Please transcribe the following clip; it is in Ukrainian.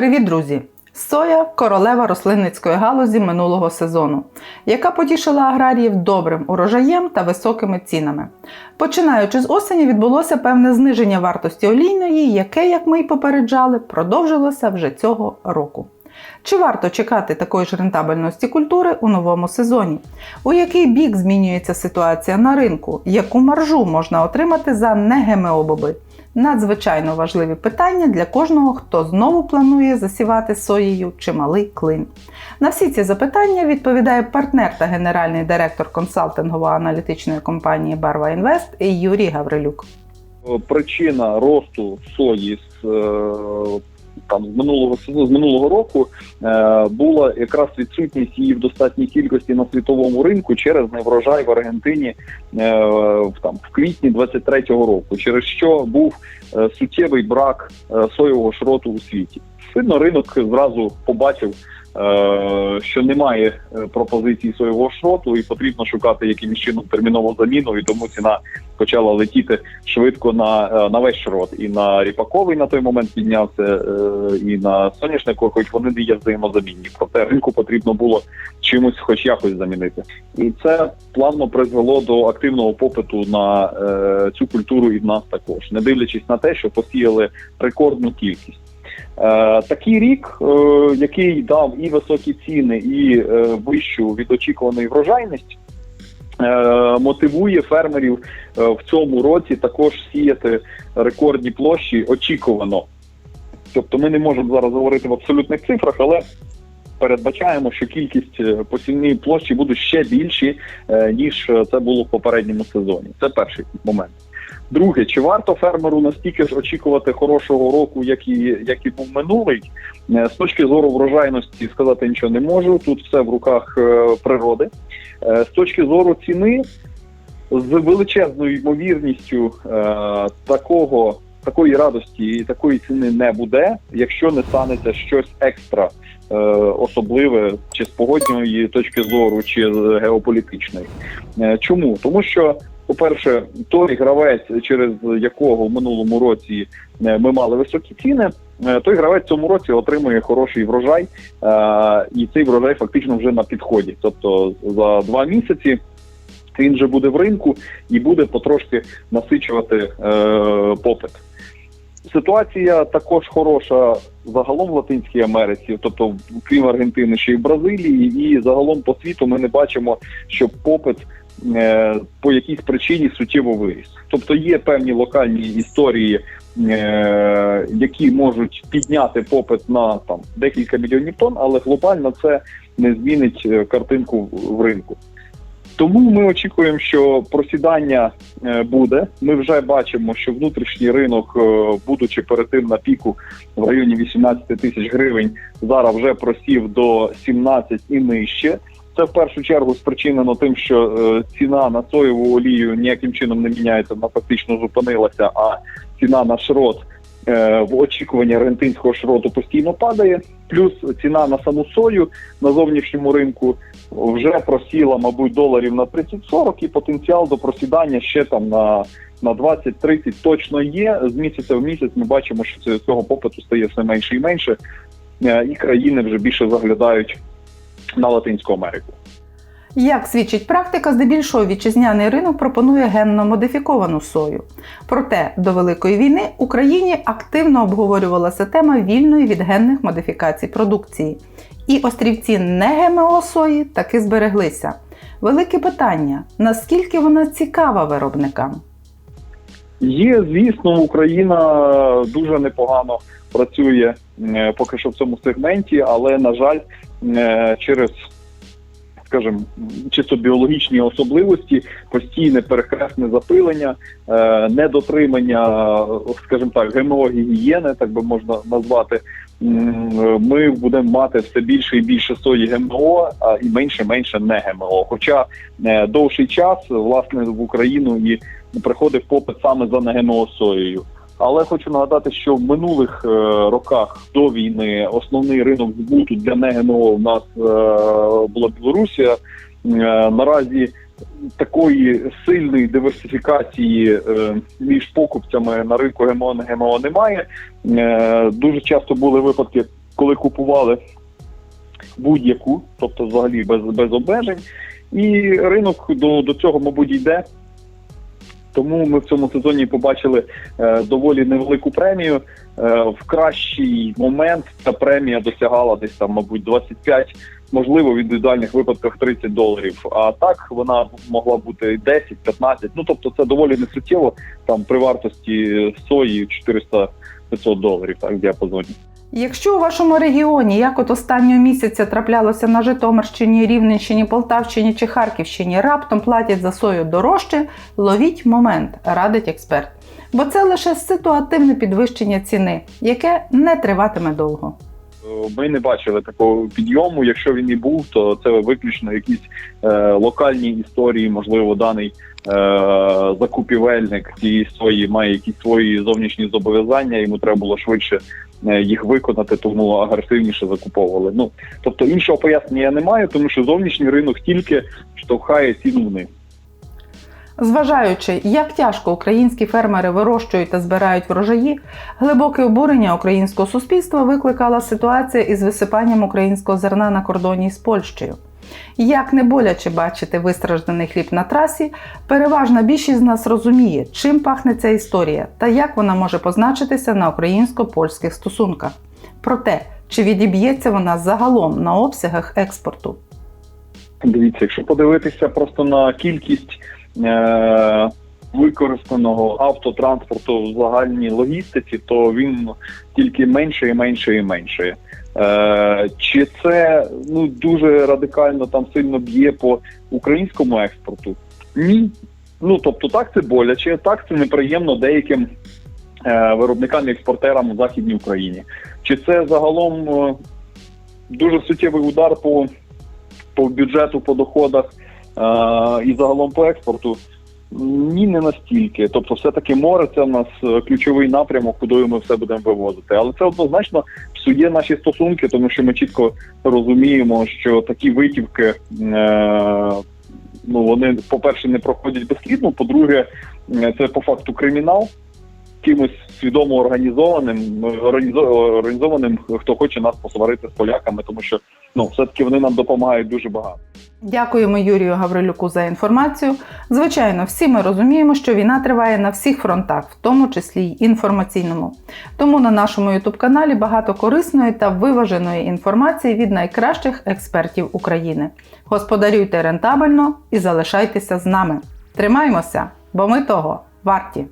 Привіт, друзі! Соя королева рослинницької галузі минулого сезону, яка потішила аграріїв добрим урожаєм та високими цінами. Починаючи з осені, відбулося певне зниження вартості олійної, яке, як ми й попереджали, продовжилося вже цього року. Чи варто чекати такої ж рентабельності культури у новому сезоні? У який бік змінюється ситуація на ринку? Яку маржу можна отримати за не ГМО боби? Надзвичайно важливі питання для кожного, хто знову планує засівати соєю чималий клин. На всі ці запитання відповідає партнер та генеральний директор консалтингово-аналітичної компанії Барва Інвест Юрій Гаврилюк. причина росту сої з е, там з минулого з минулого року е, була якраз відсутність її в достатній кількості на світовому ринку через неврожай в Аргентині е, в там в квітні 23-го року, через що був е, суттєвий брак е, соєвого шроту у світі. Видно, ринок зразу побачив. е, Що немає е, пропозиції соєвого шроту, і потрібно шукати якимось чином термінову заміну, і тому ціна почала летіти швидко на, е, на весь шрот. І на ріпаковий на той момент піднявся, і на соняшнику, хоч вони не є взаємозамінні. Проте ринку потрібно було чимось, хоч якось замінити. І це плавно призвело до активного попиту на цю культуру і в нас також, не дивлячись на те, що посіяли рекордну кількість. Е, такий рік, е, який дав і високі ціни, і е, вищу від очікуваної врожайність, мотивує фермерів в цьому році також сіяти рекордні площі очікувано. Тобто ми не можемо зараз говорити в абсолютних цифрах, але передбачаємо, що кількість посівної площі буде ще більші, ніж це було в попередньому сезоні. Це перший момент. Друге, чи варто фермеру настільки ж очікувати хорошого року, як і як і був минулий? Е, З точки зору врожайності сказати нічого не можу. Тут все в руках е, природи. Е, З точки зору ціни, з величезною ймовірністю такого. Такої радості і такої ціни не буде, якщо не станеться щось екстра е, особливе, чи з погодньої точки зору, чи з геополітичної. Е, чому? Тому що, по-перше, той гравець, через якого в минулому році е, ми мали високі ціни, е, той гравець цьому році отримує хороший врожай, е, і цей врожай фактично вже на підході. Тобто за два місяці він вже буде в ринку і буде потрошки насичувати попит. Ситуація також хороша загалом в Латинській Америці, тобто крім Аргентини, ще й в Бразилії, і загалом по світу ми не бачимо, що попит по якійсь причині суттєво виріс. Тобто є певні локальні історії, е, які можуть підняти попит на там декілька мільйонів тонн, але глобально це не змінить е, картинку в- ринку. Тому ми очікуємо, що просідання е, буде. Ми вже бачимо, що внутрішній ринок, е, будучи перед тим на піку в районі 18 тисяч гривень, зараз вже просів до 17 і нижче. Це в першу чергу спричинено тим, що е, ціна на соєву олію ніяким чином не міняється, вона фактично зупинилася, а ціна на шрот е, в очікуванні аргентинського шроту постійно падає. Плюс ціна на саму сою на зовнішньому ринку вже просіла, мабуть, доларів на 30-40, і потенціал до просідання ще там на, на 20-30 точно є. З місяця в місяць ми бачимо, що цього попиту стає все менше і менше, е, і країни вже більше заглядають на Латинську Америку. Як свідчить практика, здебільшого вітчизняний ринок пропонує генно модифіковану сою. Проте до Великої війни в Україні активно обговорювалася тема вільної від генних модифікацій продукції. І острівці не ГМО сої таки збереглися. Велике питання: наскільки вона цікава виробникам? Є, звісно, Україна дуже непогано працює е, поки що в цьому сегменті, але на жаль, через скажімо, чисто біологічні особливості, постійне перехресне запилення, е, недотримання, скажімо так, ГМО так би можна назвати. Ми будемо мати все більше і більше сої ГМО, а і менше менше не ГМО. Хоча е, довший час власне в Україну і приходив попит саме за НГМО соєю. Але хочу нагадати, що в минулих е, роках до війни основний ринок збуту для НГМО в нас е, була Білорусія. Е, наразі такої сильної диверсифікації між покупцями на ринку ГМО НГМО немає. Е, дуже часто були випадки, коли купували будь-яку, тобто взагалі без, без обмежень. І ринок до, до цього, мабуть, йде. Тому ми в цьому сезоні побачили е, доволі невелику премію. Е, в кращий момент ця премія досягала десь там, мабуть, 25, можливо, в індивідуальних випадках 30 доларів. А так вона могла бути 10, 15. Ну тобто, це доволі несуттєво там при вартості сої 400-500 доларів, так в діапазоні. Якщо у вашому регіоні, як от останнього місяця траплялося на Житомирщині, Рівненщині, Полтавщині чи Харківщині, раптом платять за сою дорожче, ловіть момент, радить експерт. Бо це лише ситуативне підвищення ціни, яке не триватиме довго. Ми не бачили такого підйому. Якщо він і був, то це виключно якісь е, локальні історії. Можливо, даний е, закупівельник цієї сої має якісь свої зовнішні зобов'язання. Йому треба було швидше е, їх виконати, тому агресивніше закуповували. Ну тобто іншого пояснення я не маю, тому що зовнішній ринок тільки штовхає ціну вниз. Зважаючи, як тяжко українські фермери вирощують та збирають врожаї, глибоке обурення українського суспільства викликала ситуація із висипанням українського зерна на кордоні з Польщею. Як не боляче бачити вистражданий хліб на трасі, переважна більшість з нас розуміє, чим пахне ця історія та як вона може позначитися на українсько-польських стосунках. Проте, чи відіб'ється вона загалом на обсягах експорту? Дивіться, якщо подивитися просто на кількість використаного автотранспорту в загальній логістиці, то він тільки менше і менше і менше. Е- чи це ну дуже радикально там сильно б'є по українському експорту? Ні. Ну тобто, так це боляче, так це неприємно деяким е- виробникам і експортерам у Західній Україні. Чи це загалом е- дуже суттєвий удар по по бюджету, по доходах е- і загалом по експорту. Ні, не настільки. Тобто, все-таки море це в нас е, ключовий напрямок, куди ми все будемо вивозити. Але це однозначно псує наші стосунки, тому що ми чітко розуміємо, що такі витівки, е- ну вони, по-перше, не проходять безслідно, по-друге, е, це по факту кримінал. Кимось свідомо організованим, організо- організованим, хто хоче нас посварити з поляками, тому що ну все-таки вони нам допомагають дуже багато. Дякуємо Юрію Гаврилюку за інформацію. Звичайно, всі ми розуміємо, що війна триває на всіх фронтах, в тому числі й інформаційному. Тому на нашому youtube каналі багато корисної та виваженої інформації від найкращих експертів України. Господарюйте рентабельно і залишайтеся з нами. Тримаймося, бо ми того варті.